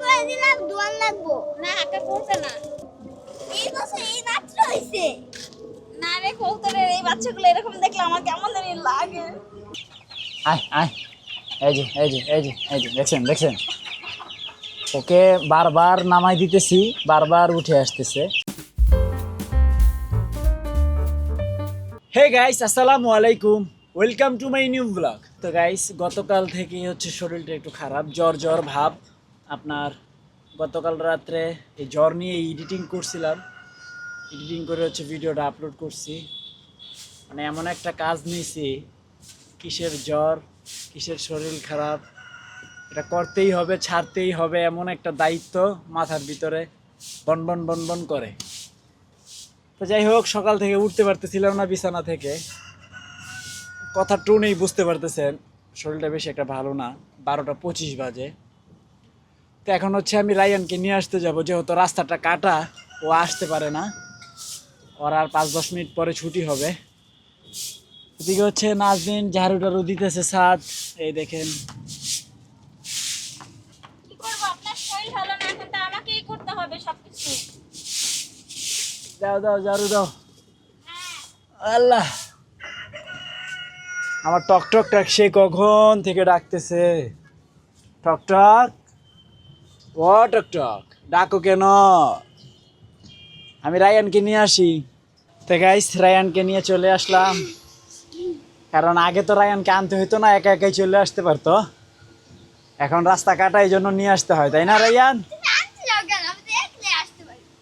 করে দিলাম দোয়ান লাগবো। না হাঁকা করতে না এই বছর এই মাত্র হইছে। না রে কৌতরের এই বাচ্চাগুলো এরকম দেখলে আমার কেমন জানি লাগে। আয় আয়। এই যে এই যে এই যে এই যে দেখছেন দেখছেন? ওকে বারবার নামাই দিতেছি বারবার উঠে আসতেছে। হে গাইস আসসালামু আলাইকুম। Welcome to my new blog তো গাইস গতকাল থেকে হচ্ছে শরীরটা একটু খারাপ জ্বর জ্বর ভাব। আপনার গতকাল রাত্রে এই জ্বর নিয়ে এডিটিং করছিলাম। এডিটিং করে হচ্ছে ভিডিওটা আপলোড করছি। মানে এমন একটা কাজ নিয়েছি, কিসের জ্বর, কিসের শরীর খারাপ, এটা করতেই হবে, ছাড়তেই হবে এমন একটা দায়িত্ব মাথার ভিতরে বন বন বন বন করে। তো যাই হোক, সকাল থেকে উঠতে পারতেছিলাম না বিছানা থেকে। কথা টোনেই বুঝতে পারতেছেন, শরীরটা বেশি একটা ভালো না, বারোটা পঁচিশ বাজে। তো এখন হচ্ছে আমি রায়ানকে নিয়ে আসতে যাব যেহেতু রাস্তাটা কাটা ও আসতে পারে না। ওর আর পাঁচ দশ মিনিট পরে ছুটি হবে। এদিকে হচ্ছে নাজদিন ঝাড়ু টাড়ু দিতেছে সাত এই দেখেন। দাও দাও ঝাড়ু দাও। আল্লাহ। আমার টক টক টক সে কখন থেকে ডাকতেছে? টক টক ও টক টক ডাকো কেন? আমি রায়ানকে নিয়ে আসি। তো গাইস রায়ানকে নিয়ে চলে আসলাম। কারণ আগে তো রায়ানকে আনতে হইতো না একা একাই চলে আসতে পারতো। এখন রাস্তা কাটা এই জন্য নিয়ে আসতে হয় তাই না রায়ান?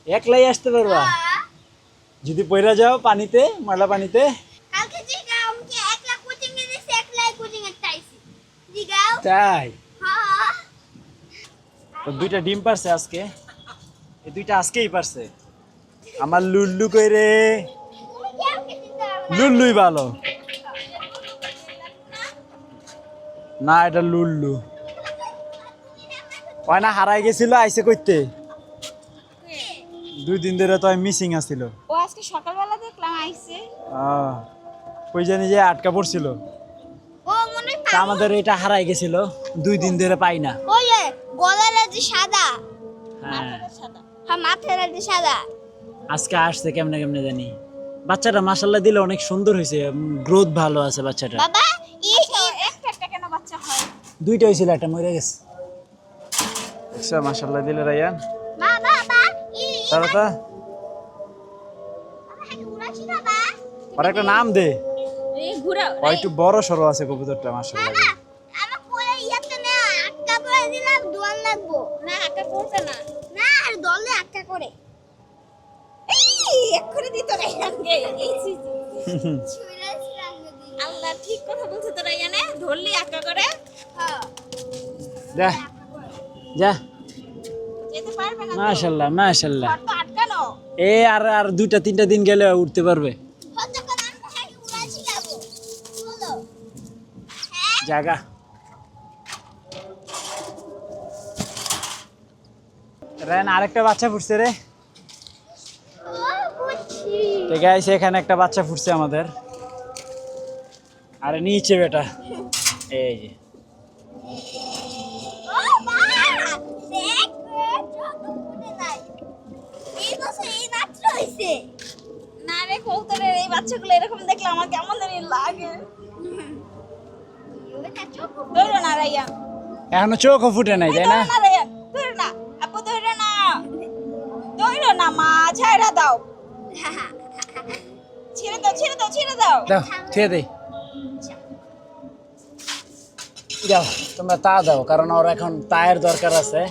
একলাই আসতে পারবা। যদি পড়ে যাও পানিতে ময়লা পানিতে। কালকে জিগাও আমি কি একলা কোচিং এ দিছি একলাই কোচিং এ চাইছি জিগাও তাই হ্যাঁ তো দুইটা ডিম পারছে আজকে। এই দুইটা আজকেই পারছে। আমার লুল্লু কই রে। লুল্লুই ভালো। না এটা লুল্লু। হয় না হারাই গেছিল আইসে কইতে। দুই দিন ধরে তো মিসিং আছিল। ও আজকে সকালবেলা দেখলাম আইছে। আহ, কই জানি যে আটকা পড়ছিল। ও মনে আমাদের এটা হারাই গেছিল। দুই দিন ধরে পাই না। ওই যে সাদা। হ্যাঁ। মাথাটা হ্যাঁ মাথার যে সাদা। আজকে আসছে কেমনে কেমনে জানি। বাচ্চাটা মাসাল্লাহ দিলে অনেক সুন্দর হয়েছে। গ্রোথ ভালো আছে বাচ্চাটা বাবা এই একটা একটা কেন বাচ্চা হয়? দুইটা হয়েছিল একটা মরে গেছে। দেখছ মাসাল্লাহ দিলে রায়ান। মা বাবা এই তারা তা উড়াছি একটা নাম দে। এই ঘুরা একটু বড় সড়ো আছে কবুতরটা মাসাল্লাহ করে দিলাম দোয়ান লাগবো। না না। না আর দলে আটকা করে। এই এক্ষুনি দিত আল্লাহ ঠিক কথা বলছে ধরলি করে। হ্যাঁ। যা। যা। মাশাল্লাহ মাশাল্লাহ। এ আর আর দুইটা তিনটা দিন গেলে উঠতে পারবে। হ্যাঁ? জাগা। রায়ান আরেকটা বাচ্চা ফুটছে রে। ঠিক আছে এখানে একটা বাচ্চা ফুটছে আমাদের। আরে নিচে বেটা। এই যে। না রে এই বাচ্চাগুলো এরকম দেখলে আমার কেমন জানি লাগে। চোখ ধরো না রাইয়ান এখনও চোখও ফুটে নাই তাই না? না মা দাও। ছেড়ে দাও ছেড়ে দাও ছেড়ে দাও। দাও দে। যাও তোমরা তা দাও কারণ ওর এখন তায়ের দরকার আছে।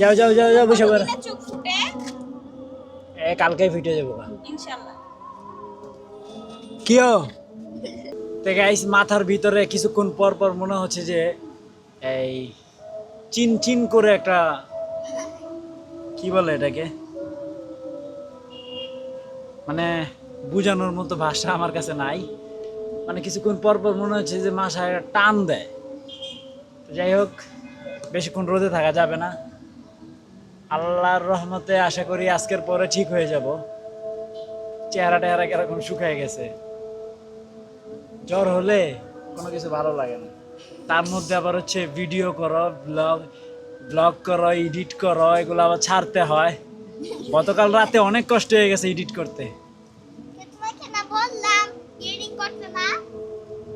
যাও যাও যাও যাও বসে চোখ ফুটে। এ কালকেই ফিটে যাব ইনশাআল্লাহ। কিও তো গাইস মাথার ভিতরে কিছুক্ষণ পর পর মনে হচ্ছে যে এই চিন চিন করে একটা কি বলে এটাকে? মানে বোঝানোর মতো ভাষা আমার কাছে নাই। মানে কিছুক্ষণ পর পর মনে হচ্ছে যে মাথায় একটা টান দেয়। যাই হোক, বেশিক্ষণ রোদে থাকা যাবে না। আল্লাহর রহমতে আশা করি আজকের পরে ঠিক হয়ে যাব। চেহারা টেহারা কীরকম শুকায় গেছে। জ্বর হলে কোনো কিছু ভালো লাগে না। তার মধ্যে আবার হচ্ছে ভিডিও করো ব্লগ ব্লগ করো এডিট করো এগুলো আবার ছাড়তে হয়। গতকাল রাতে অনেক কষ্ট হয়ে গেছে এডিট করতে।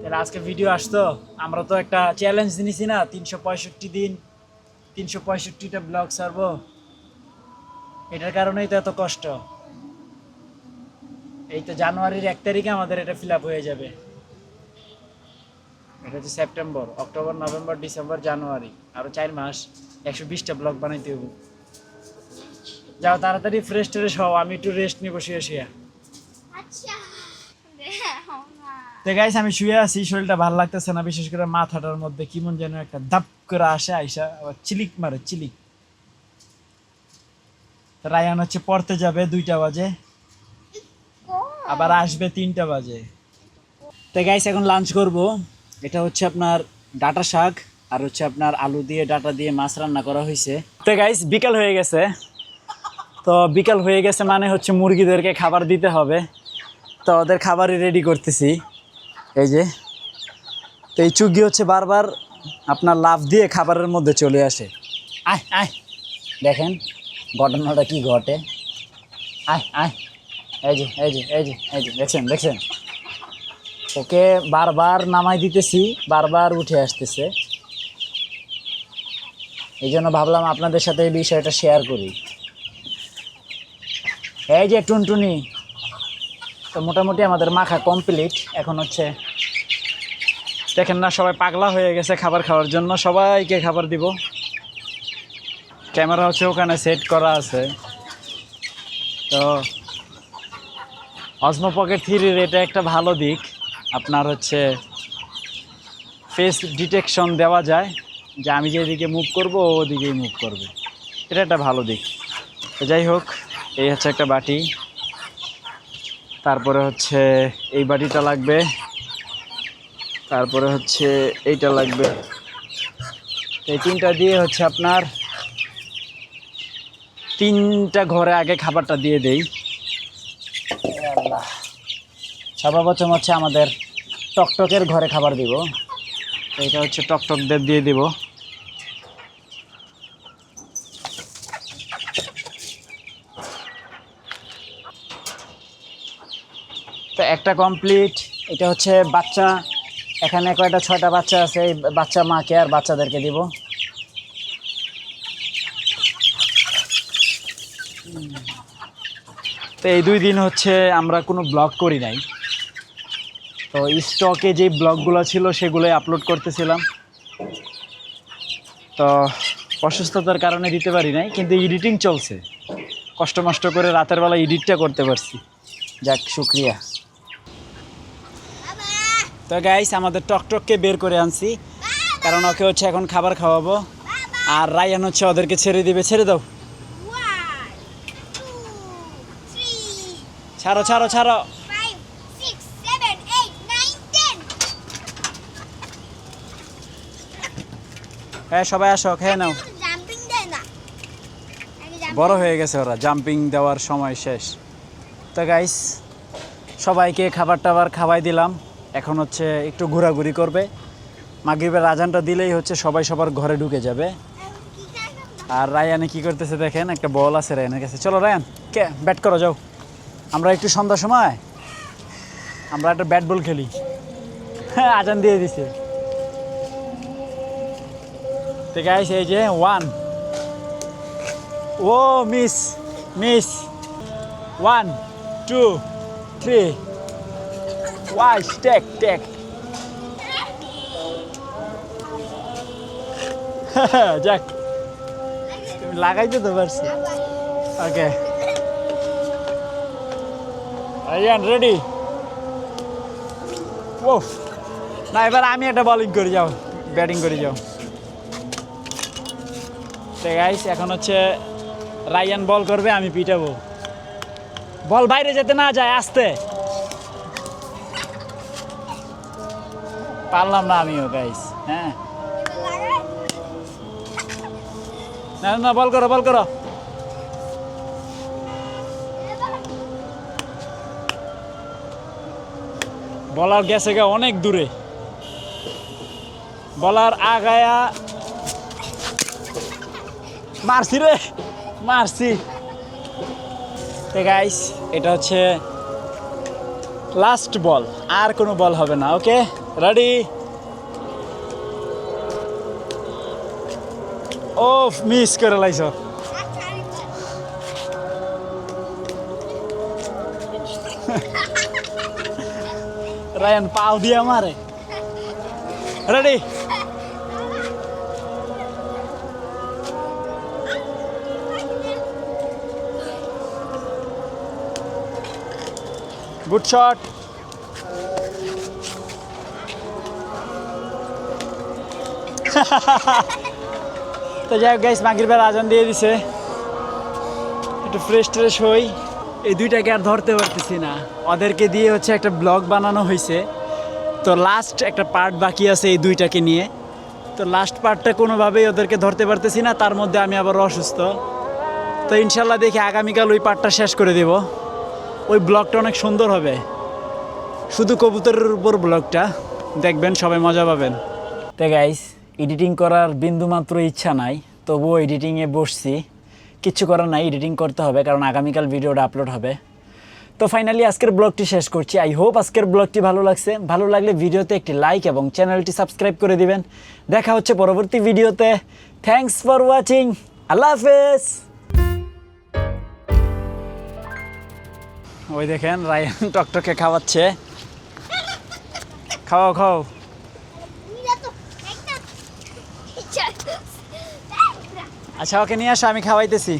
তাহলে আজকে ভিডিও আসতো। আমরা তো একটা চ্যালেঞ্জ নিছি না তিনশো পঁয়ষট্টি দিন তিনশো পঁয়ষট্টিটা ব্লগ ছাড়বো। এটার কারণেই তো এত কষ্ট। এই তো জানুয়ারির এক তারিখে আমাদের এটা ফিল আপ হয়ে যাবে। এটা হচ্ছে September October November December January আরও চার মাস একশো বিশটা ব্লগ বানাইতে হবে যাও তাড়াতাড়ি ফ্রেশ ট্রেশ হও আমি একটু রেস্ট নিবো শুয়ে শুয়ে। আচ্ছা। তো গাইস আমি শুয়ে আছি শরীরটা ভালো লাগতেছে না বিশেষ করে মাথাটার মধ্যে কেমন যেন একটা দাপ করে আসে আইসা আবার চিলিক মারে চিলিক। রায়ান হচ্ছে পড়তে যাবে দুইটা বাজে। আবার আসবে তিনটা বাজে। তো গাইস এখন লাঞ্চ করব। এটা হচ্ছে আপনার ডাটা শাক আর হচ্ছে আপনার আলু দিয়ে, ডাটা দিয়ে মাছ রান্না করা হয়েছে তো গাইস বিকাল হয়ে গেছে। তো বিকাল হয়ে গেছে মানে হচ্ছে মুরগিদেরকে খাবার দিতে হবে। তো ওদের খাবারই রেডি করতেছি। এই যে। তো এই চুগি হচ্ছে বারবার আপনার লাভ দিয়ে খাবারের মধ্যে চলে আসে। আয় আয়। দেখেন ঘটনাটা কি ঘটে। আয় আয়। এই যে এই যে এই যে এই যে, দেখছেন দেখছেন? ওকে বারবার নামাই দিতেছি, বারবার উঠে আসতেছে। এই জন্য ভাবলাম আপনাদের সাথে এই বিষয়টা শেয়ার করি। এই যে টুনটুনি, তো মোটামুটি আমাদের মাখা কমপ্লিট এখন হচ্ছে দেখেন না, সবাই পাগলা হয়ে গেছে খাবার খাওয়ার জন্য, সবাইকে খাবার দিব। ক্যামেরা হচ্ছে ওখানে সেট করা আছে। তো অসমো পকেট থ্রির এটা একটা ভালো দিক। আপনার হচ্ছে ফেস ডিটেকশন দেওয়া যায় যে আমি যেদিকে মুভ করব ওদিকেই মুভ করবে। এটা একটা ভালো দিক। তো যাই হোক, এই হচ্ছে একটা বাটি। তারপরে হচ্ছে এই বাটিটা লাগবে। তারপরে হচ্ছে এইটা লাগবে। এই তিনটা দিয়ে হচ্ছে আপনার তিনটা ঘরে আগে খাবারটা দিয়ে দেই। সর্বপ্রথম হচ্ছে আমাদের টকটকের ঘরে খাবার দিব। তো এটা হচ্ছে টকটকদের দিয়ে দিব। তো একটা কমপ্লিট এটা হচ্ছে বাচ্চা। এখানে কয়টা ছয়টা বাচ্চা আছে? এই বাচ্চা মাকে আর বাচ্চাদেরকে দিব। তো এই দুই দিন হচ্ছে আমরা কোনো ব্লগ করি নাই। তো স্টকে যে ব্লগগুলো ছিল সেগুলোই আপলোড করতেছিলাম। তো অসুস্থতার কারণে দিতে পারি নাই কিন্তু এডিটিং চলছে। কষ্ট মষ্ট করে রাতের বেলা এডিটটা করতে পারছি। যাক শুক্রিয়া। তো গাইস আমাদের টকটককে বের করে আনছি। কারণ ওকে হচ্ছে এখন খাবার খাওয়াবো। আর রায়ান হচ্ছে ওদেরকে ছেড়ে দিবে। ছেড়ে দাও। ছাড়ো ছাড়ো ছাড়ো। হ্যাঁ সবাই আসো খেয়ে নাও। বড় হয়ে গেছে ওরা জাম্পিং দেওয়ার সময় শেষ। তো গাইস সবাইকে খাবার টাবার খাওয়াই দিলাম। এখন হচ্ছে একটু ঘোরাঘুরি করবে। মাগরিবের আজানটা দিলেই হচ্ছে সবাই সবার ঘরে ঢুকে যাবে? আর রায়ানে কি করতেছে দেখেন একটা বল আছে রায়ানের কাছে। চলো রায়ান কে? ব্যাট করো যাও। আমরা একটু সন্ধ্যার সময় আমরা একটা ব্যাট বল খেলি। হ্যাঁ আজান দিয়ে দিছে। ঠিক আছে এই যে ওয়ান ও miss miss one two three wise take take যাক তুমি লাগাইতে তো পারছি ওকে আইয়ান রেডি ও না এবার আমি একটা বলিং করে যাও ব্যাটিং করে যাও গাইস এখন হচ্ছে রায়ান বল করবে, আমি পিটাবো। বল বাইরে যেতে না যায়, আসতে। পারলাম না আমিও গাইস হ্যাঁ। না না, বল করো বল করো। বলার গেছে গে অনেক দূরে। বলার আগায়া মারছি রে, মারছি। গাইস এটা হচ্ছে লাস্ট বল আর কোনো বল হবে না ওকে রেডি ও মিস করে লাইছ। রায়ন পাও দিয়ে মারে রেডি গুড শট তো যাই হোক গাইস মাগির বেলা আজান দিয়ে দিছে। একটু ফ্রেশ ট্রেশ হই। এই দুইটাকে আর ধরতে পারতেছি না। ওদেরকে দিয়ে হচ্ছে একটা ব্লগ বানানো হয়েছে তো লাস্ট একটা পার্ট বাকি আছে এই দুইটাকে নিয়ে। তো লাস্ট পার্টটা কোনোভাবেই ওদেরকে ধরতে পারতেছি না। তার মধ্যে আমি আবার অসুস্থ। তো ইনশাল্লাহ দেখি আগামীকাল ওই পার্টটা শেষ করে দেব। ওই ব্লগটা অনেক সুন্দর হবে। শুধু কবুতরের উপর ব্লগটা। দেখবেন সবাই মজা পাবেন। তো গাইস এডিটিং করার বিন্দুমাত্র ইচ্ছা নাই, তবুও এডিটিংয়ে বসছি। কিচ্ছু করার নাই এডিটিং করতে হবে, কারণ আগামীকাল ভিডিওটা আপলোড হবে। তো ফাইনালি আজকের ব্লগটি শেষ করছি। আই হোপ আজকের ব্লগটি ভালো লাগছে। ভালো লাগলে ভিডিওতে একটি লাইক এবং চ্যানেলটি সাবস্ক্রাইব করে দিবেন। দেখা হচ্ছে পরবর্তী ভিডিওতে। থ্যাঙ্কস ফর ওয়াচিং আল্লাহ হাফেজ। ওই দেখেন রায়ান টকটকে খাওয়াচ্ছে। খাও খাও। আচ্ছা ওকে নিয়ে আসো আমি খাওয়াইতেছি।